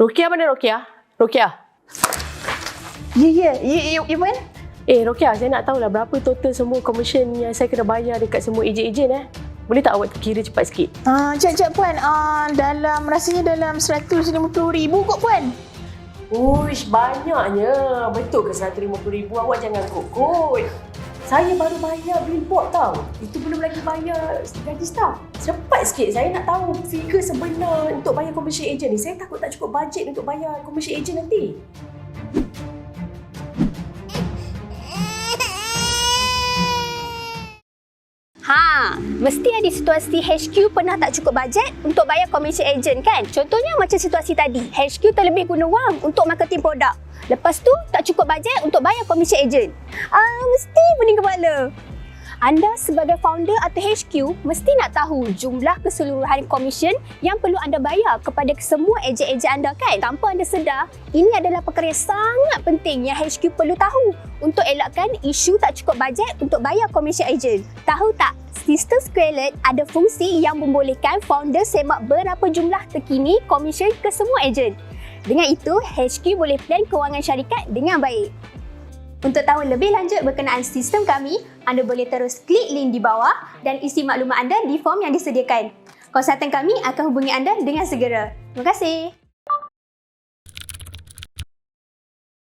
Rokia mana Rokia? Rokia. Ya, ya. Ya, ya, ya, Puan. Eh Rokia, saya nak tahulah berapa total semua commission yang saya kena bayar dekat semua ejen-ejen eh. Boleh tak awak kira cepat sikit? Ah, cak, cak, Puan. Ah, dalam, rasanya dalam RM150,000 kot, Puan. Uish, banyaknya. Betul ke RM150,000? Awak jangan kokot. Saya baru bayar billboard tau. Itu belum lagi bayar gaji staff. Cepat sikit. Saya nak tahu figure sebenar untuk bayar commission agent ni. Saya takut tak cukup bajet untuk bayar commission agent nanti. Ha, mesti ada situasi HQ pernah tak cukup bajet untuk bayar commission agent kan? Contohnya macam situasi tadi, HQ terlebih guna wang untuk marketing produk. Lepas tu tak cukup bajet untuk bayar commission agent. Ah, mesti pening kepala. Anda sebagai founder atau HQ mesti nak tahu jumlah keseluruhan komisen yang perlu anda bayar kepada semua ejen-ejen anda kan? Tanpa anda sedar, ini adalah perkara yang sangat penting yang HQ perlu tahu untuk elakkan isu tak cukup bajet untuk bayar komisen ejen. Tahu tak? Sistem Squarelet ada fungsi yang membolehkan founder semak berapa jumlah terkini komisen ke semua ejen. Dengan itu, HQ boleh plan kewangan syarikat dengan baik. Untuk tahu lebih lanjut berkenaan sistem kami, anda boleh terus klik link di bawah dan isi maklumat anda di form yang disediakan. Konsultan kami akan hubungi anda dengan segera. Terima kasih.